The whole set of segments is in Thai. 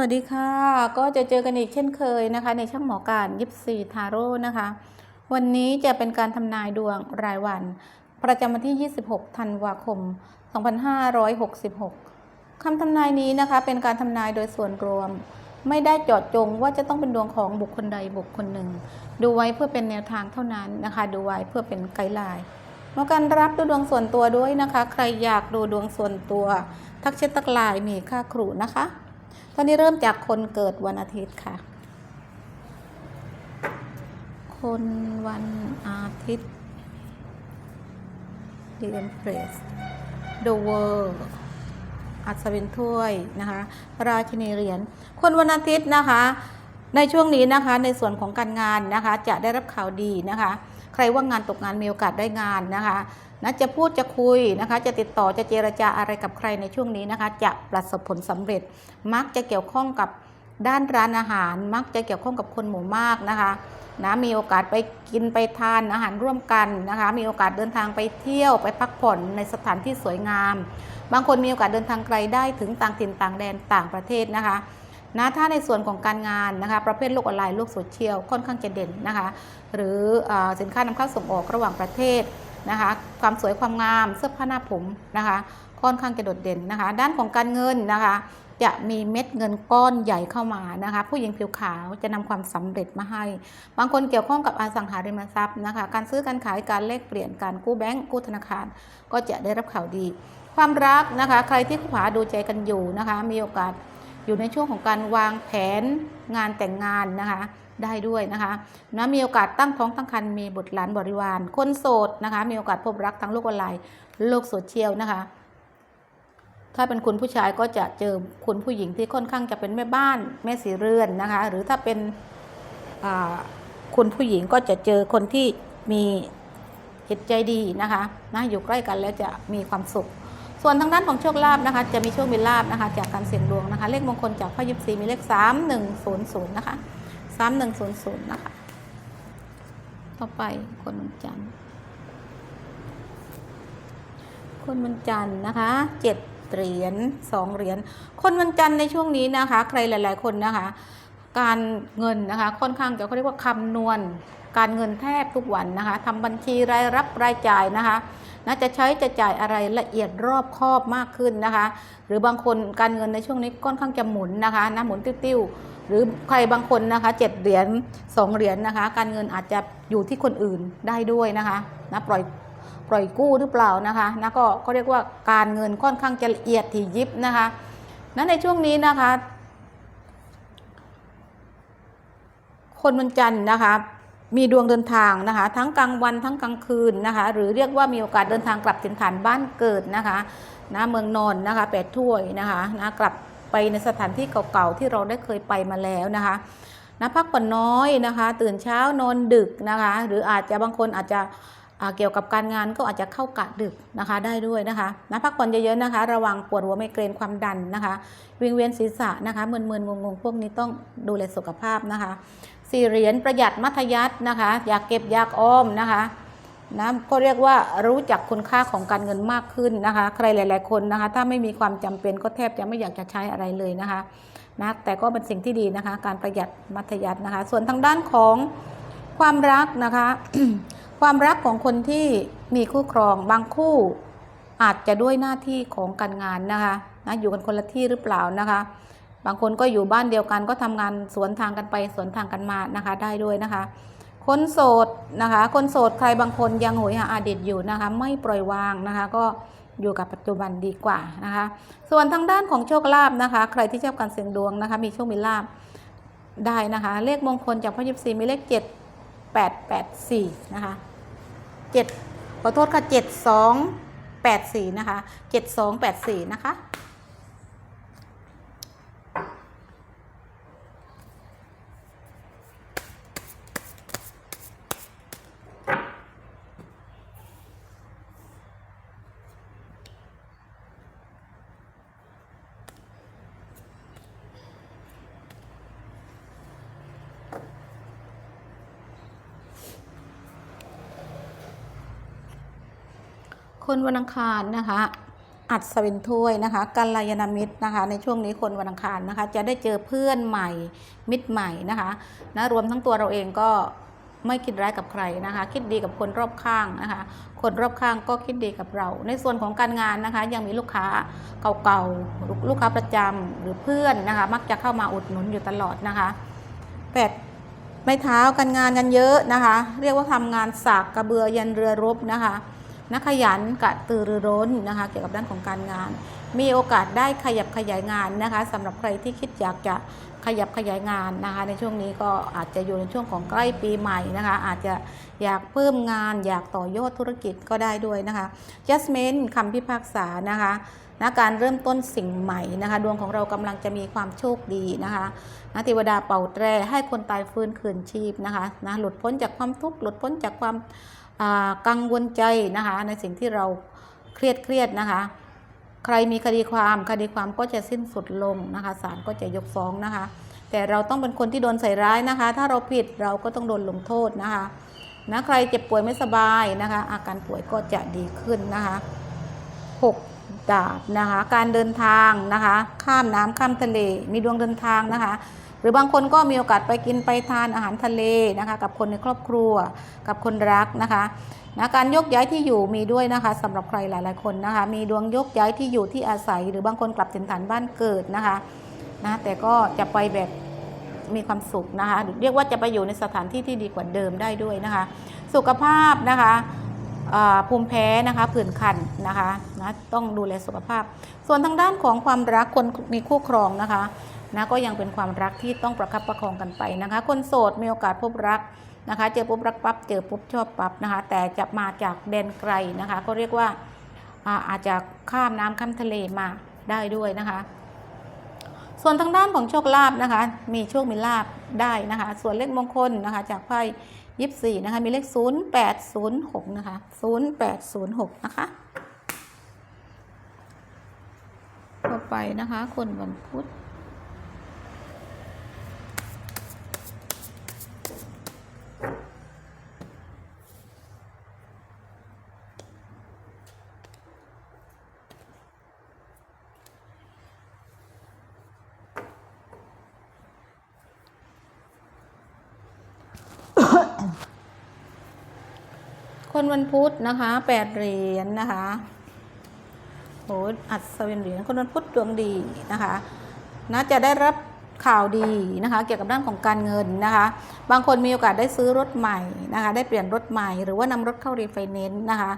วัสดีค่ะ ก็จะเจอกันอีกเช่นเคยนะคะ ในช่องหมอการยิปซีทาโร่นะคะ วันนี้จะเป็นการทำนายดวงรายวัน ประจำวันที่ 26 ธันวาคม 2566 คำทำนายนี้นะคะ เป็นการทำนายโดยส่วนรวม ไม่ได้เจาะจงว่าจะต้องเป็นดวงของบุคคลใดบุคคลหนึ่ง ดูไว้เพื่อเป็นแนวทางเท่านั้นนะคะ ดูไว้เพื่อเป็นไกด์ไลน์มอการรับดูดวงส่วนตัวด้วยนะคะ ใครอยากดูดวงส่วนตัว ทักเช็ดตักลน์มีค่าครูนะคะ ตอนนี้เริ่มจากคนเกิดวันอาทิตย์ค่ะ คนวันอาทิตย์ The Empress The World อัศวินถ้วยนะคะ ราชินีเหรียญ คนวันอาทิตย์นะคะ ในช่วงนี้นะคะ ในส่วนของการงานนะคะ จะได้รับข่าวดีนะคะ ใครว่างงานตกงานมีโอกาสได้งานนะคะนะจะพูดจะคุยนะคะ จะติดต่อจะเจรจาอะไรกับใครในช่วงนี้นะคะ จะประสบผลสำเร็จ มักจะเกี่ยวข้องกับด้านร้านอาหาร มักจะเกี่ยวข้องกับคนหมู่มากนะคะนะมีโอกาสไปกินไปทานอาหารร่วมกันนะคะ มีโอกาสเดินทางไปเที่ยวไปพักผ่อนในสถานที่สวยงาม บางคนมีโอกาสเดินทางไกลได้ถึงต่างถิ่นต่างแดนต่างประเทศนะคะ นะถ้าในส่วนของการงานนะคะประเภทโลกออนไลน์โลกโซเชียลค่อนข้างจะเด่นนะคะหรืออสินค้านำเข้าส่งออกระหว่างประเทศนะคะความสวยความงามเสื้อผ้าหน้าผมนะคะค่อนข้างจะโดดเด่นนะคะ ด้านของการเงินนะคะ จะมีเม็ดเงินก้อนใหญ่เข้ามานะคะ ผู้หญิงผิวขาวจะนำความสำเร็จมาให้ บางคนเกี่ยวข้องกับอสังหาริมทรัพย์นะคะ การซื้อการขายการแลกเปลี่ยนการกู้แบงก์กู้ธนาคาร ก็จะได้รับข่าวดี ความรักนะคะ ใครที่คู่หาดูใจกันอยู่นะคะ มีโอกาส อยู่ในช่วงของการวางแผนงานแต่งงานนะคะ ได้ด้วยนะคะนะมีโอกาสตั้งท้องตั้งครรภ์มีบุตรหลานบริวาร คนโสดนะคะ มีโอกาสพบรักทั้งโลกออนไลน์โลกโซเชียลนะคะถ้าเป็นคุณผู้ชายก็จะเจอคุณผู้หญิงที่ค่อนข้างจะเป็นแม่บ้านแม่สีเรือนนะคะ หรือถ้าเป็นคุณผู้หญิงก็จะเจอคนที่มีจิตใจดีนะคะนะอยู่ใกล้กันแล้วจะมีความสุข ส่วนทางด้านของโชคลาภนะคะ จะมีโชคมีลาภนะคะ จากการเสี่ยงดวงนะคะ เลขมงคลจากพ่อยิปซีมีเลข 3100 นะคะ 3100 นะคะ ต่อไปคนวันจันทร์คนวันจันทร์นะคะเจ็ดเหรียญสองเหรียญคนวันจันทร์ในช่วงนี้นะคะ ใครหลาย ๆ คนนะคะ การเงินนะคะค่อนข้างจะเขาเรียกว่าคำนวณ การเงินแทบทุกวันนะคะทำบัญชีรายรับรายจ่ายนะคะ นะจะใช้จะจ่ายอะไรละเอียดรอบคอบมากขึ้นนะคะ หรือบางคนการเงินในช่วงนี้ค่อนข้างจะหมุนนะคะนะหมุนติ้วๆหรือใครบางคนนะคะเจ็ดเหรียญสองเหรียญนะคะ การเงินอาจจะอยู่ที่คนอื่นได้ด้วยนะคะนะปล่อยปล่อยกู้หรือเปล่านะคะนะก็ก็เรียกว่าการเงินค่อนข้างจะละเอียดถี่ยิบนะคะนั้นในช่วงนี้นะคะ คนวันจันทร์นะคะ มีดวงเดินทางนะคะ ทั้งกลางวันทั้งกลางคืนนะคะ หรือเรียกว่ามีโอกาสเดินทางกลับถิ่นฐานบ้านเกิดนะคะนะเมืองนอนนะคะแปดถ้วยนะคะนะกลับไปในสถานที่เก่าๆที่เราได้เคยไปมาแล้วนะคะนะพักผ่อนน้อยนะคะ ตื่นเช้านอนดึกนะคะ หรืออาจจะบางคนอาจจะเกี่ยวกับการงานก็อาจจะเข้ากะดึกนะคะได้ด้วยนะคะนะพักผ่อนเยอะๆนะคะ ระวังปวดหัวไมเกรนความดันนะคะ วิงเวียนศีรษะนะคะมึนๆงงๆพวกนี้ต้องดูแลสุขภาพนะคะ สี่เหรียญประหยัดมัธยัตินะคะ อยากเก็บอยากออมนะคะนะก็เรียกว่ารู้จักคุณค่าของการเงินมากขึ้นนะคะ ใครหลาย ๆ คนนะคะ ถ้าไม่มีความจำเป็นก็แทบจะไม่อยากจะใช้อะไรเลยนะคะนะแต่ก็เป็นสิ่งที่ดีนะคะ การประหยัดมัธยัตินะคะ ส่วนทางด้านของความรักนะคะ ความรักของคนที่มีคู่ครองบางคู่อาจจะด้วยหน้าที่ของการงานนะคะนะอยู่กันคนละที่หรือเปล่านะคะ บางคนก็อยู่บ้านเดียวกันก็ทำงานสวนทางกันไปสวนทางกันมานะคะ ได้ด้วยนะคะ คนโสดนะคะ คนโสดใครบางคนยังโหยหาอาเด็ดอยู่นะคะ ไม่ปล่อยวางนะคะ ก็อยู่กับปัจจุบันดีกว่านะคะ ส่วนทางด้านของโชคลาภนะคะ ใครที่ชอบการเสี่ยงดวงนะคะ มีโชคมีลาภได้นะคะ เลขมงคลจากพระยิบซีมีเลขเจ็ดแปดแปดสี่นะคะเจ็ดขอโทษค่ะเจ็ดสองแปดสี่นะคะเจ็ดสองแปดสี่นะคะ คนวันอังคารนะคะอัศวินถ้วยนะคะกัลยาณมิตรนะคะ ในช่วงนี้คนวันอังคารนะคะ จะได้เจอเพื่อนใหม่มิตรใหม่นะคะนะรวมทั้งตัวเราเองก็ไม่คิดร้ายกับใครนะคะ คิดดีกับคนรอบข้างนะคะ คนรอบข้างก็คิดดีกับเรา ในส่วนของการงานนะคะ ยังมีลูกค้าเก่าๆลูกค้าประจำหรือเพื่อนนะคะ มักจะเข้ามาอุดหนุนอยู่ตลอดนะคะแปดไม้เท้าการงานกันเยอะนะคะ เรียกว่าทำงานสากกระเบือยันเรือรบนะคะ นักขยันกระตือรือร้นนะคะ เกี่ยวกับด้านของการงาน มีโอกาสได้ขยับขยายงานนะคะสำหรับใครที่คิดอยากจะขยับขยายงานนะคะ ในช่วงนี้ก็อาจจะอยู่ในช่วงของใกล้ปีใหม่นะคะ อาจจะอยากเพิ่มงาน อยากต่อยอดธุรกิจก็ได้ด้วยนะคะ Jasmine คำพิพากษานะคะนะการเริ่มต้นสิ่งใหม่นะคะ ดวงของเรากำลังจะมีความโชคดีนะคะนะเทวดาเป่าแตรให้คนตายฟื้นคืนชีพนะคะนะหลุดพ้นจากความทุกข์หลุดพ้นจากความ กังวลใจนะคะในสิ่งที่เราเครียดเครียดนะคะ ใครมีคดีความคดีความก็จะสิ้นสุดลงนะคะศาลก็จะยกฟ้องนะคะ แต่เราต้องเป็นคนที่โดนใส่ร้ายนะคะ ถ้าเราผิดเราก็ต้องโดนลงโทษนะคะนะใครเจ็บป่วยไม่สบายนะคะ อาการป่วยก็จะดีขึ้นนะคะหกดาบนะคะ การเดินทางนะคะ ข้ามน้ำข้ามทะเลมีดวงเดินทางนะคะ รือบางคนก็มีโอกาสไปกินไปทานอาหารทะเลนะคะกับคนในครอบครัวกับคนรักนะคะนะการยกย้ายที่อยู่มีด้วยนะคะสำหรับใครหลายๆคนนะคะ มีดวงยกย้ายที่อยู่ที่อาศัย หรือบางคนกลับถิ่นฐานบ้านเกิดนะคะนะแต่ก็จะไปแบบมีความสุขนะคะเรียกว่าจะไปอยู่ในสถานที่ที่ดีกว่าเดิมได้ด้วยนะคะ สุขภาพนะคะ ภูมิแพ้นะคะผื่นคันนะคะนะต้องดูแลสุขภาพ ส่วนทางด้านของความรักคนมีคู่ครองนะคะนะก็ยังเป็นความรักที่ต้องประคับประคองกันไปนะคะ คนโสดมีโอกาสพบรักนะคะเจอปุ๊บรักปั๊บเจอปุ๊บชอบปั๊บนะคะ แต่จะมาจากแดนไกลนะคะ ก็เรียกว่าอาจจะข้ามน้ำข้ามทะเลมาได้ด้วยนะคะ ส่วนทางด้านของโชคลาภนะคะ มีโชคมีลาภได้นะคะ ส่วนเลขมงคลนะคะ จากไพ่ ยิบสี่นะคะมีเลข0806นะคะ0806นะคะต่อไปนะคะ คนวันพุธ คนวันพุธนะคะแปดเหรียญนะคะโหอัศวินเหรียญคนวันพุธดวงดีนะคะนะจะได้รับข่าวดีนะคะเกี่ยวกับด้านของการเงินนะคะ บางคนมีโอกาสได้ซื้อรถใหม่นะคะได้เปลี่ยนรถใหม่ หรือว่านำรถเข้ารีไฟแนนซ์นะคะ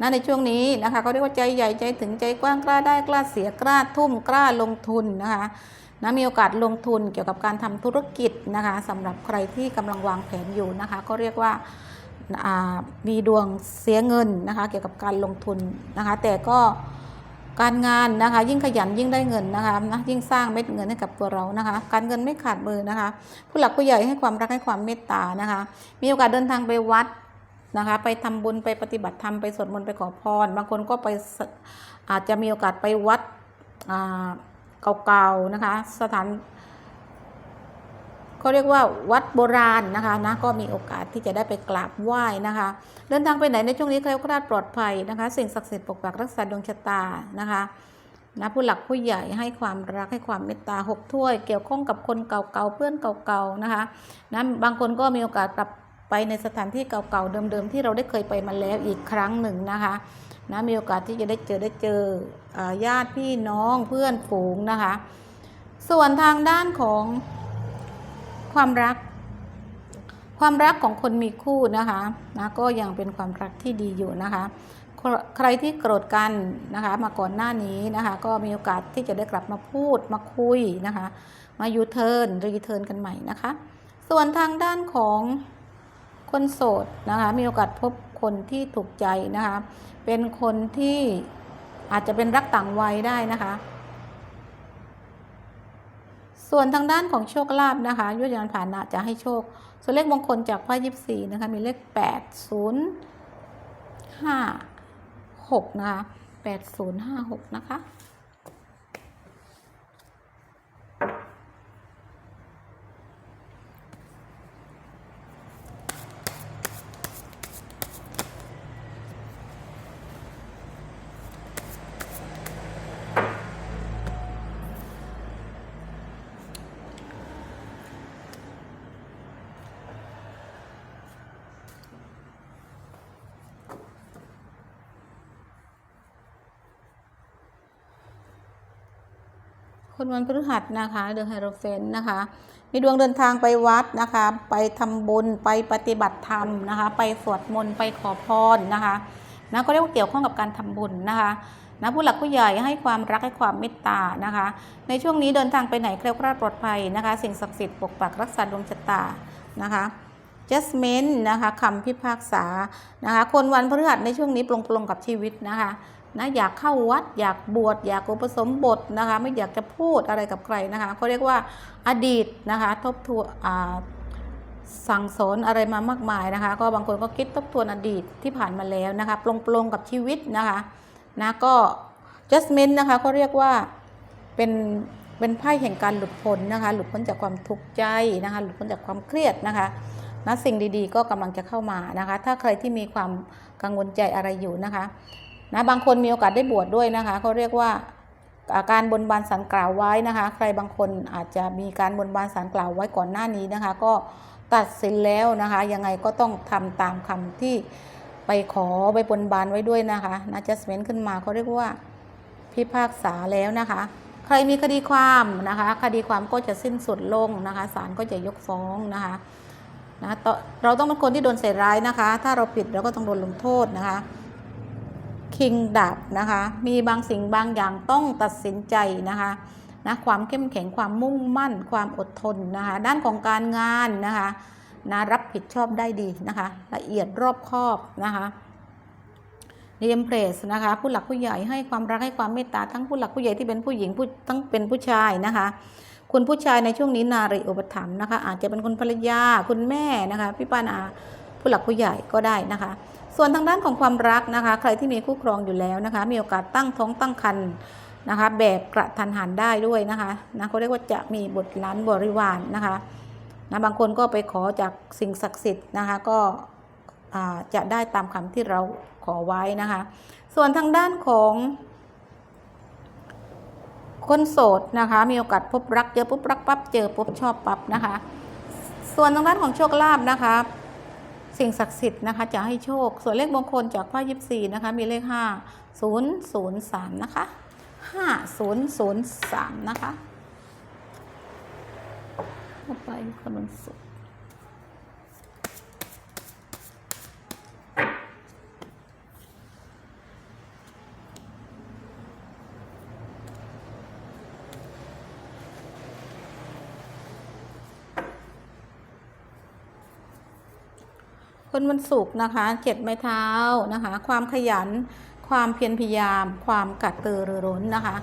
นะในช่วงนี้นะคะเขาเรียกว่าใจใหญ่ใจถึงใจกว้างกล้าได้กล้าเสียกล้าทุ่มกล้าลงทุนนะคะนะมีโอกาสลงทุนเกี่ยวกับการทำธุรกิจนะคะสำหรับใครที่กำลังวางแผนอยู่นะคะก็เรียกว่า มีดวงเสียเงินนะคะเกี่ยวกับการลงทุนนะคะแต่ก็การงานนะคะยิ่งขยันยิ่งได้เงินนะคะนะยิ่งสร้างเม็ดเงินให้กับตัวเรานะคะ การเงินไม่ขาดมือนะคะ ผู้หลักผู้ใหญ่ให้ความรักให้ความเมตตานะคะ มีโอกาสเดินทางไปวัดนะคะไปทำบุญไปปฏิบัติธรรมไปสวดมนต์ไปขอพร บางคนก็ไปอาจจะมีโอกาสไปวัดเก่าๆนะคะ สถาน เขาเรียกว่าวัดโบราณนะคะนะก็มีโอกาสที่จะได้ไปกราบไหว้นะคะ เดินทางไปไหนในช่วงนี้แคล้วคลาดปลอดภัยนะคะ สิ่งศักดิ์สิทธิ์ปกปักรักษาดวงชะตานะคะนะผู้หลักผู้ใหญ่ให้ความรักให้ความเมตตาหกถ้วย เกี่ยวข้องกับคนเก่าๆเพื่อนเก่าๆนะคะนะบางคนก็มีโอกาสกลับไปในสถานที่เก่าๆเดิมๆที่เราได้เคยไปมาแล้วอีกครั้งหนึ่งนะคะนะมีโอกาสที่จะได้เจอได้เจอญาติพี่น้องเพื่อนฝูงนะคะ ส่วนทางด้านของ ความรัก ความรักของคนมีคู่นะคะนะก็ยังเป็นความรักที่ดีอยู่นะคะ ใครที่โกรธกันนะคะมาก่อนหน้านี้นะคะ ก็มีโอกาสที่จะได้กลับมาพูดมาคุยนะคะ มายูเทิร์นรีเทิร์นกันใหม่นะคะ ส่วนทางด้านของคนโสดนะคะมีโอกาสพบคนที่ถูกใจนะคะ เป็นคนที่อาจจะเป็นรักต่างวัยได้นะคะ ส่วนทางด้านของโชคลาภนะคะยุทธยานผ่านะจะให้โชค ส่วนเลขมงคลจากไพ่ยิปซีนะคะมีเลขแปดศูนย์ห้าหกนะคะแปดศูนย์ห้าหกนะคะ คนวันพฤหัสนะคะเดือนไฮโรเฟนนะคะ มีดวงเดินทางไปวัดนะคะ ไปทำบุญไปปฏิบัติธรรมนะคะ ไปสวดมนต์ไปขอพรนะคะนะก็เรียกว่าเกี่ยวข้องกับการทำบุญนะคะนะผู้หลักผู้ใหญ่ให้ความรักให้ความเมตตานะคะ ในช่วงนี้เดินทางไปไหนแคล้วคลาดปลอดภัยนะคะ สิ่งศักดิ์สิทธิ์ปกปักรักษาดวงชะตานะคะ judgment นะคะคำพิพากษานะคะ คนวันพฤหัสในช่วงนี้ปลงปลงๆกับชีวิตนะคะ นะอยากเข้าวัดอยากบวชอยากอุปสมบทนะคะไม่อยากจะพูดอะไรกับใครนะคะเขาเรียกว่าอดีตนะคะทบทวนสั่งสอนอะไรมามากมายนะคะ ก็บางคนก็คิดทบทวนอดีตที่ผ่านมาแล้วนะคะปลงปลงๆกับชีวิตนะคะนะก็ judgment นะคะเขาเรียกว่าเป็นเป็นไพ่แห่งการหลุดพ้นนะคะ หลุดพ้นจากความทุกข์ใจนะคะ หลุดพ้นจากความเครียดนะคะนะสิ่งดีๆ ก็กำลังจะเข้ามานะคะ ถ้าใครที่มีความกังวลใจอะไรอยู่นะคะ นะบางคนมีโอกาสได้บวชดด้วยนะคะเขาเรียกว่าการบนบานสารกล่าวไว้นะคะ ใครบางคนอาจจะมีการบนบานสารกล่าวไว้ก่อนหน้านี้นะคะ ก็ตัดสินแล้วนะคะ ยังไงก็ต้องทำตามคำที่ไปขอไปบนบานไว้ด้วยนะคะนะ judgment ขึ้นมาเขาเรียกว่าพิพากษาแล้วนะคะ ใครมีคดีความนะคะ คดีความก็จะสิ้นสุดลงนะคะศาลก็จะยกฟ้องนะคะนะเราต้องเป็นคนที่โดนใส่ร้ายนะคะ ถ้าเราผิดเราก็ต้องโดนลงโทษนะคะ คิงดับนะคะ มีบางสิ่งบางอย่างต้องตัดสินใจนะคะนะความเข้มแข็งความมุ่งมั่น ความอดทนนะคะ ด้านของการงานนะคะนะรับผิดชอบได้ดีนะคะ ละเอียดรอบคอบนะคะเรียมเพรสนะคะ ผู้หลักผู้ใหญ่ให้ความรักให้ความเมตตาทั้งผู้หลักผู้ใหญ่ที่เป็นผู้หญิงผู้ทั้งเป็นผู้ชายนะคะ คุณผู้ชายในช่วงนี้นารีอุปถัมภ์นะคะ อาจจะเป็นคุณภรรยาคุณแม่นะคะพี่ป้านาผู้หลักผู้ใหญ่ก็ได้นะคะ ส่วนทางด้านของความรักนะคะ ใครที่มีคู่ครองอยู่แล้วนะคะ มีโอกาสตั้งท้องตั้งครรภ์นะคะ แบบกระทันหันได้ด้วยนะคะนะเขาเรียกว่าจะมีบทล้านบริวารนนะคะนะบางคนก็ไปขอจากสิ่งศักดิ์สิทธิ์นะคะก็จะได้ตามคำที่เราขอไว้นะคะ ส่วนทางด้านของคนโสดนะคะ มีโอกาสพบรักเจอปุ๊บรักปั๊บเจอปุ๊บชอบปั๊บนะคะ ส่วนทางด้านของโชคลาภนะคะ สิ่งศักดิ์สิทธิ์นะคะจะให้โชค ส่วนเลขมงคลจากพ่อยิบสี่นะคะ มีเลขห้าศูนย์ศูนย์สามนะคะห้าศูนย์ศูนย์สามนะคะไปคนวันศุก คนวันศุกร์นะคะเจ็ดไม้เท้านะคะ ความขยัน ความเพียรพยายาม ความกระตือรือร้นนะคะ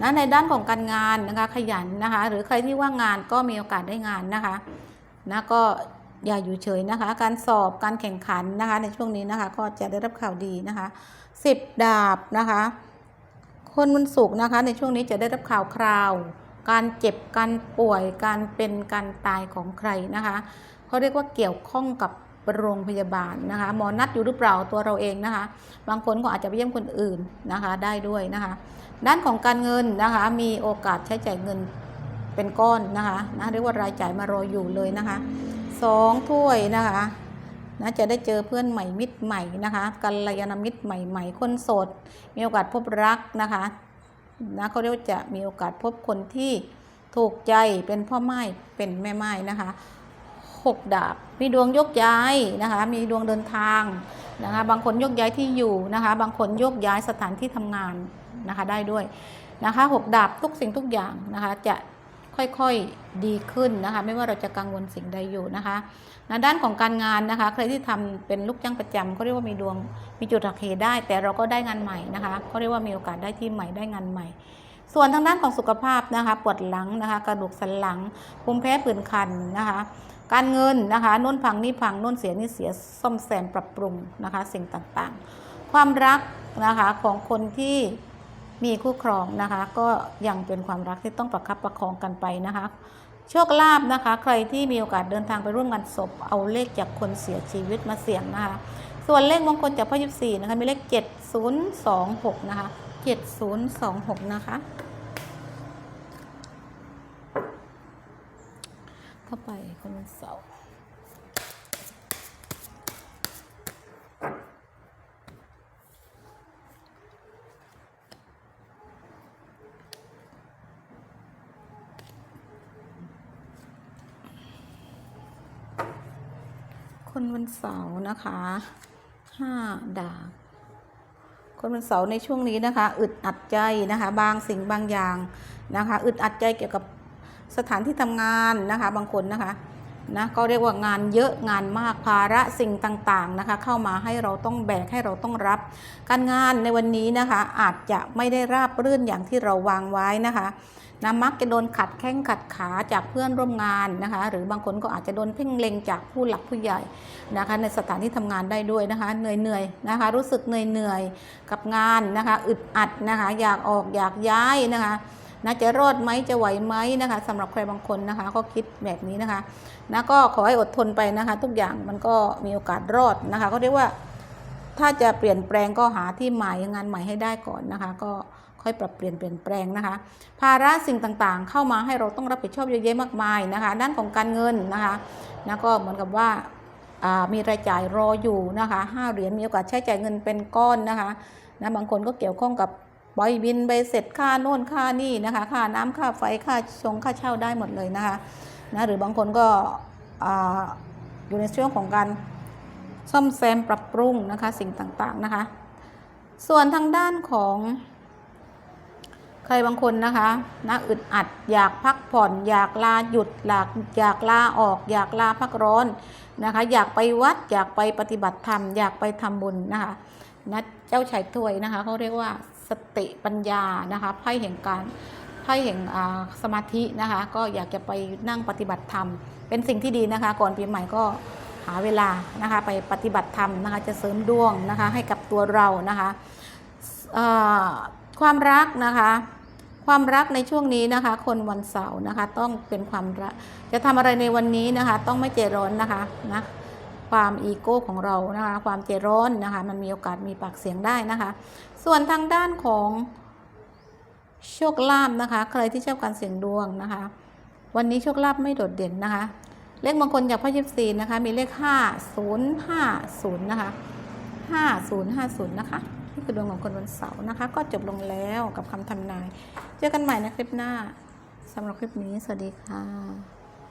นะในด้านของการงานนะคะขยันนะคะ หรือใครที่ว่างงานก็มีโอกาสได้งานนะคะนะก็อย่าอยู่เฉยนะคะ การสอบการแข่งขันนะคะ ในช่วงนี้นะคะ ก็จะได้รับข่าวดีนะคะสิบดาบนะคะ คนวันศุกร์นะคะ ในช่วงนี้จะได้รับข่าวคราว การเจ็บการป่วยการเป็นการตายของใครนะคะเขาเรียกว่าเกี่ยวข้องกับ โรงพยาบาลนะคะ หมอนัดอยู่หรือเปล่าตัวเราเองนะคะ บางคนก็อาจจะไปเยี่ยมคนอื่นนะคะได้ด้วยนะคะ ด้านของการเงินนะคะมีโอกาสใช้จ่ายเงินเป็นก้อนนะคะนะเรียกว่ารายจ่ายมารออยู่เลยนะคะสองถ้วยนะคะนะจะได้เจอเพื่อนใหม่มิตรใหม่นะคะกัลยาณมิตรใหม่ๆ คนโสด มีโอกาสพบรักนะคะนะเขาเรียกว่าจะมีโอกาสพบคนที่ถูกใจเป็นพ่อไม้เป็นแม่ไม้นะคะ หกดาบ มีดวงยกย้ายนะคะ มีดวงเดินทางนะคะ บางคนยกย้ายที่อยู่นะคะ บางคนยกย้ายสถานที่ทำงานนะคะได้ด้วยนะคะหกดาบทุกสิ่งทุกอย่างนะคะจะค่อยๆดีขึ้นนะคะ ไม่ว่าเราจะกังวลสิ่งใดอยู่นะคะนะด้านของการงานนะคะ ใครที่ทำเป็นลูกจ้างประจำเขาเรียกว่ามีดวงมีจุดหักเหได้ แต่เราก็ได้งานใหม่นะคะเขาเรียกว่ามีโอกาสได้ที่ใหม่ได้งานใหม่ ส่วนทางด้านของสุขภาพนะคะ ปวดหลังนะคะ กระดูกสันหลังภูมิแพ้ผื่นคันนะคะ การเงินนะคะน่นพังนี่พังน่นเสียนี่เสียซ่อมแซมปรับปรุงนะคะสิ่งต่างๆ ความรักนะคะของคนที่มีคู่ครองนะคะก็ยังเป็นความรักที่ต้องประคับประคองกันไปนะคะโชคลาภนะคะ ใครที่มีโอกาสเดินทางไปร่วมงานศพ เอาเลขจากคนเสียชีวิตมาเสี่ยงนะคะ ส่วนเลขมงคลจากพ่อยิบสี่นะคะมีเลข 7026 นะคะ 7026 นะคะ ข้าไปคนวันเสาร์คนวันเสาร์นะคะห้าดาบคนวันเสาร์ในช่วงนี้นะคะ อึดอัดใจนะคะ บางสิ่งบางอย่างนะคะ อึดอัดใจเกี่ยวกับ สถานที่ทำงานนะคะบางคนนะคะนะก็เรียกว่างานเยอะงานมากภาระสิ่งต่างๆนะคะ เข้ามาให้เราต้องแบกให้เราต้องรับ การงานในวันนี้นะคะ อาจจะไม่ได้ราบรื่นอย่างที่เราวางไว้นะคะนะมักจะโดนขัดแข้งขัดขาจากเพื่อนร่วมงานนะคะ หรือบางคนก็อาจจะโดนเพ่งเล็งจากผู้หลักผู้ใหญ่นะคะ ในสถานที่ทำงานได้ด้วยนะคะเหนื่อยๆนะคะ รู้สึกเหนื่อยๆกับงานนะคะ อึดอัดนะคะ อยากออกอยากย้ายนะคะ นะจะรอดไหมจะไหวไหมนะคะสำหรับใครบางคนนะคะ ก็คิดแบบนี้นะคะนะก็ขอให้อดทนไปนะคะ ทุกอย่างมันก็มีโอกาสรอดนะคะ ก็เรียกว่าถ้าจะเปลี่ยนแปลงก็หาที่ใหม่งานใหม่ให้ได้ก่อนนะคะ ก็ค่อยปรับเปลี่ยนเปลี่ยนแปลงนะคะ ภาระสิ่งต่างๆ เข้ามาให้เราต้องรับผิดชอบเยอะแยะมากมายนะคะ ด้านของการเงินนะคะนะก็เหมือนกับว่ามีรายจ่ายรออยู่นะคะห้าเหรียญมีโอกาสใช้จ่ายเงินเป็นก้อนนะคะนะบางคนก็เกี่ยวข้องกับ ใบบินใบเสร็จค่าโน่นค่านี่นะคะค่าน้ำค่าไฟค่าชงค่าเช่าได้หมดเลยนะคะนะหรือบางคนก็ออยู่ในช่วงของการซ่อมแซมปรับปรุงนะคะสิ่งต่างๆนะคะ ส่วนทางด้านของใครบางคนนะคะนะอึดอัดอยากพักผ่อน อยากลาหยุดอยากอยากลาออก อยากลาพักร้อนนะคะ อยากไปวัดอยากไปปฏิบัติธรรม อยากไปทำบุญนะคะนะเจ้าชายถ้วยนะคะเขาเรียกว่า สติปัญญานะคะไพ่แห่งการไพ่แห่งสมาธินะคะก็อยากจะไปนั่งปฏิบัติธรรม เป็นสิ่งที่ดีนะคะ ก่อนปีใหม่ก็หาเวลานะคะไปปฏิบัติธรรมนะคะจะเสริมดวงนะคะให้กับตัวเรานะคะความรักนะคะความรักในช่วงนี้นะคะ คนวันเสาร์นะคะ ต้องเป็นความรัก จะทำอะไรในวันนี้นะคะ ต้องไม่ใจร้อนนะคะนะ ความอีโก้ของเรานะคะความใจร้อนนะคะมันมีโอกาสมีปากเสียงได้นะคะ ส่วนทางด้านของโชคลาภนะคะ ใครที่ชอบการเสี่ยงดวงนะคะ วันนี้โชคลาภไม่โดดเด่นนะคะ เลขมงคลจากพระยิบซีนะคะ มีเลข5050นะคะ5050นะคะนี่คือดวงของคนวันเสาร์นะคะ ก็จบลงแล้วกับคำทำนาย เจอกันใหม่ในคลิปหน้าสำหรับคลิปนี้ สวัสดีค่ะ